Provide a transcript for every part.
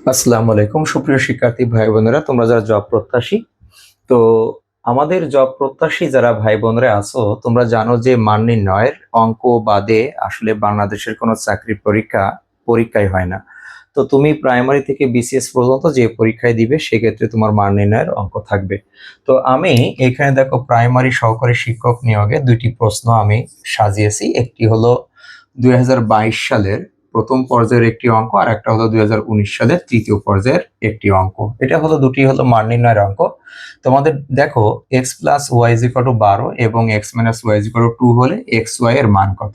আসসালামু আলাইকুম। সুপ্রিয় শিক্ষার্থী, ভাই বোনেরা, তোমরা যারা জব প্রত্যাশী, তো আমাদের জব প্রত্যাশী যারা ভাই বোনেরা আছো, তোমরা জানো যে মান নির্ণয়ের অঙ্ক বাদে আসলে বাংলাদেশের কোনো চাকরির পরীক্ষা, পরীক্ষাই হয় না। তো তুমি প্রাইমারি থেকে বিসিএস পর্যন্ত যে পরীক্ষায় দিবে, সেক্ষেত্রে তোমার মান নির্ণয়ের অঙ্ক থাকবে। তো আমি এখানে দেখো প্রাইমারি সহকারী শিক্ষক নিয়োগে দুইটি প্রশ্ন আমি সাজিয়েছি। একটি হলো দুই হাজার বাইশ সালের প্রথম পর্যায়ের একটি অঙ্ক আর একটা হলো দুই হাজার উনিশ সালের তৃতীয় পর্যায়ের একটি অঙ্ক। এটা হলো দুটি হলো মান নির্ণয়ের অঙ্ক। তোমাদের দেখো এক্স প্লাস ওয়াই টু বারো এবং এক্স মাইনাস ওয়াই টু হলে এক্স ওয়াই এর মান কত?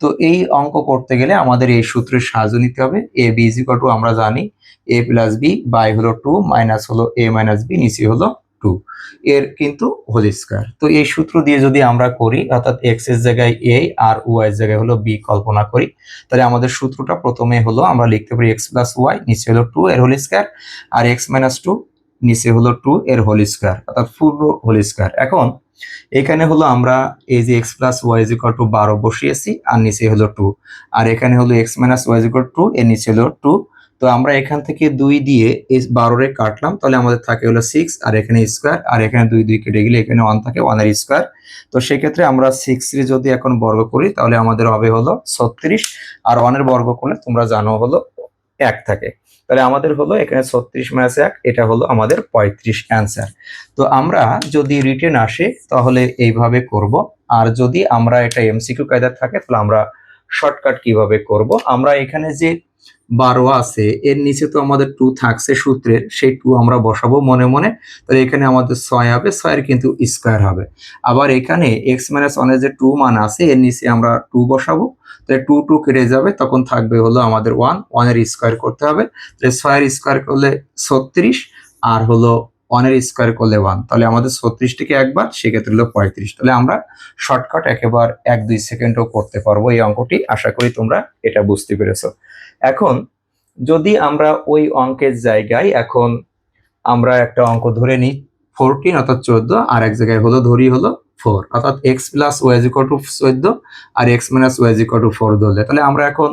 তো এই অঙ্ক করতে গেলে আমাদের এই সূত্রের সাহায্য নিতে হবে। এ বি টু আমরা জানি এ প্লাস বি বাই হলো টু মাইনাস হলো এ মাইনাস বি নিচে হলো টু এর কিন্তু হোল স্কোয়ার। তো এই সূত্র দিয়ে যদি আমরা করি, অর্থাৎ এক্সের জায়গায় এ আর ওয়াই এর জায়গায় হলো বি কল্পনা করি, তাহলে আমাদের সূত্রটা প্রথমে হলো আমরা লিখতে পারি এক্স প্লাস ওয়াই নিচে হলো টু এর হোল স্কোয়ার, আর এক্স মাইনাস টু নিচে হলো টু এর হোল স্কোয়ার, অর্থাৎ পুরো হোল স্কোয়ার। এখন এখানে হলো আমরা এই যে X plus Y equal to বারো বসিয়েছি, আর নিচে হলো টু আর এখানে হলো X minus Y equal to এর নিচে হলো টু তো আমরা এখান থেকে দুই দিয়ে এই বারোরে কাটলাম, তাহলে আমাদের থাকে হলো সিক্স আর এখানে স্কোয়ার আর এখানে দুই দুই কেটে গেলে এখানে ওয়ান থাকে ওয়ানের স্কোয়ার তো সেক্ষেত্রে আমরা সিক্স রে যদি এখন বর্গ করি, তাহলে আমাদের হবে হলো ছত্রিশ, আর ওয়ানের বর্গ করলে তোমরা জানো হলো এক থাকে। তাহলে আমাদের হলো এখানে ছত্রিশ মাইনাস এক, এটা হলো আমাদের পঁয়ত্রিশ অ্যান্সার তো আমরা যদি রিটেন আসে, তাহলে এইভাবে করব। আর যদি আমরা এটা এমসিকিউ কায়দা থাকে, তাহলে আমরা শর্টকাট কীভাবে করব? আমরা এখানে যে বারো আছে। এর নিচে তো আমাদের টু থাকছে সূত্রের, সেই টু আমরা বসাবো মনে মনে। তাহলে এখানে আমাদের ছয় হবে, ছয়ের কিন্তু স্কোয়ার হবে। আবার এখানে এক্স মাইনাস ওয়ানের যে টু মান আছে, এর নিচে আমরা টু বসাবো। তাহলে টু টু কেটে যাবে, তখন থাকবে হলো আমাদের ওয়ান ওয়ানের স্কোয়ার করতে হবে। তাহলে ছয়ের স্কোয়ার করলে ছত্রিশ, আর হলো ওয়ানের স্কোয়ার করলে ওয়ান তাহলে আমাদের ছত্রিশটিকে একবার, সেক্ষেত্রে হলো পঁয়ত্রিশ। তাহলে আমরা শর্টকাট একেবারে এক দুই সেকেন্ডও করতে পারব এই অঙ্কটি। আশা করি তোমরা এটা বুঝতে পেরেছ। এখন, যদি আমরা ওই অঙ্কের জায়গায় এখন আমরা একটা অঙ্ক ধরে নিই ফোরটিন অর্থাৎ চোদ্দ, আর এক জায়গায় হলো ধরি হলো ফোর অর্থাৎ X plus Y is equal to চোদ্দ, আর X minus Y is equal to four ধরলে। তাহলে আমরা এখন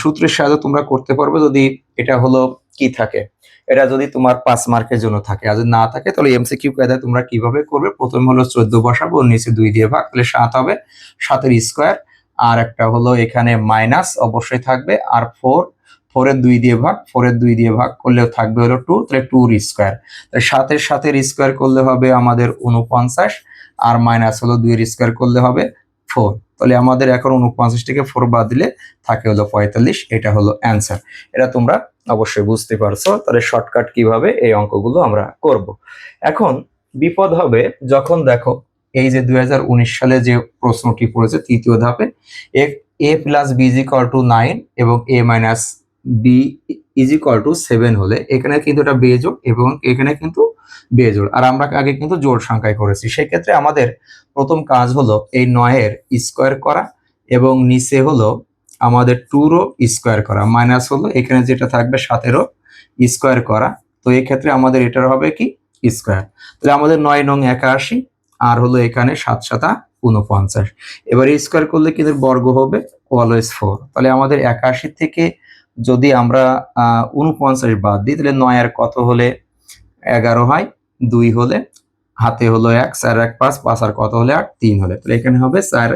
সূত্রের সাহায্যে তোমরা করতে পারবে যদি এটা হলো কি থাকে। এটা যদি তোমার পাঁচ মার্কের জন্য থাকে। আর যদি না থাকে, তাহলে এমসিকিউ কায়দায় তোমরা কীভাবে করবে? প্রথম হলো চোদ্দ বসাবো, নিচে দুই দিয়ে ভাগ, তাহলে সাত হবে, সাতের স্কোয়ার আর একটা হলো এখানে মাইনাস অবশ্যই থাকবে, আর ফোর ফোরের দুই দিয়ে ভাগ ফোরের দুই দিয়ে ভাগ করলেও থাকবে হলো টু তাহলে টুর স্কোয়ার তাহলে সাতের সাতের স্কোয়ার করলে হবে আমাদের উনপঞ্চাশ আর মাইনাস হলো দুইয়ের স্কোয়ার করলে হবে ফোর তাহলে আমাদের এখন উনপঞ্চাশ থেকে ফোর বাদ দিলে থাকে হলো পঁয়তাল্লিশ, এটা হলো অ্যান্সার এটা তোমরা অবশ্যই বুঝতে পারছ। তাহলে শর্টকাট কীভাবে এই অঙ্কগুলো আমরা করব? এখন বিপদ হবে যখন দেখো এই যে দু হাজার উনিশ সালে যে প্রশ্নটি পড়েছে তৃতীয় ধাপে A A plus B equal to nine এবং A minus B is equal to seven হলে এখানে কিন্তু এটা বেজোড় এবং এখানে কিন্তু বেজোড় আর আমরা আগে কিন্তু জোড় সংখ্যায় করেছি। সেক্ষেত্রে আমাদের প্রথম কাজ হলো এই নয়ের স্কোয়ার করা এবং নিচে হলো আমাদের টুরও স্কোয়ার করা। মাইনাস হলো এখানে যেটা থাকবে সাতেরও স্কোয়ার করা। তো এই ক্ষেত্রে আমাদের এটার হবে কি? স্কোয়ার। তাহলে আমাদের নয় নং একাশি আর হলো এখানে সাত সাতা উনপঞ্চাশ এবার স্কোয়ার করলে কিন্তু বর্গ হবে অলওয়েজ ফোর। তাহলে আমাদের একাশি থেকে যদি আমরা উনপঞ্চাশ বাদ দিই, তাহলে নয় আর কত হলে এগারো হয়, দুই হলে হাতে হলো এক স্যার এক পাঁচ পাঁচ আর কত হলে আট? তিন হলে। তাহলে এখানে হবে স্যার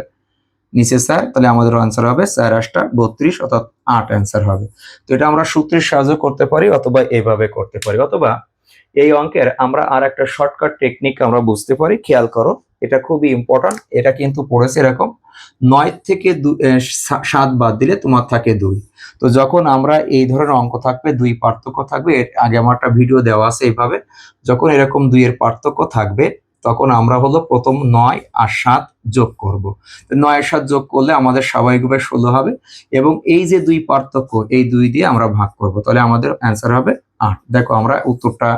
নিচে স্যার তাহলে আমাদের আনসার হবে স্যার আটটা বত্রিশ, অর্থাৎ আট অ্যান্সার হবে। তো এটা আমরা সূত্রের সাহায্য করতে পারি, অথবা এভাবে করতে পারি। অথবা এই অঙ্কের আমরা আর একটা শর্টকাট টেকনিক আমরা বুঝতে পারি, খেয়াল করো। এটা খুবই ইম্পর্ট্যান্ট এটা কিন্তু পড়েছে এরকম। নয় থেকে সাত বাদ দিলে তোমার থাকে দুই। তো যখন আমরা এই ধরনের অঙ্ক থাকবে, দুই পার্থক্য থাকবে আগে আমার একটা ভিডিও দেওয়া আছে এইভাবে। যখন এরকম দুইয়ের পার্থক্য থাকবে, তখন আমরা হলো প্রথম নয় আর সাত যোগ করব। নয় আর সাত যোগ করলে আমাদের স্বাভাবিকভাবে ষোলো হবে এবং এই যে দুই পার্থক্য, এই দুই দিয়ে আমরা ভাগ করব। তাহলে আমাদের অ্যান্সার হবে আট। দেখো, আমরা উত্তরটা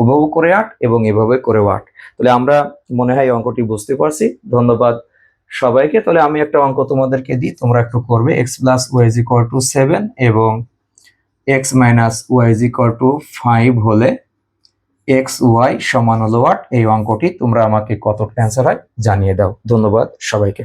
ওভাবে করে আট এবং এভাবে করেও আট। তাহলে আমরা মনে হয় অঙ্কটি বুঝতে পারছি। ধন্যবাদ সবাইকে। তাহলে আমি একটা অঙ্ক তোমাদেরকে দিই, তোমরা একটু করবে। X plus Y is equal to seven এবং X minus Y is equal to five হলে এক্স ওয়াই সমান হলো আট। এই অঙ্কটি তোমরা আমাকে কত অ্যান্সার হয় জানিয়ে দাও। ধন্যবাদ সবাইকে।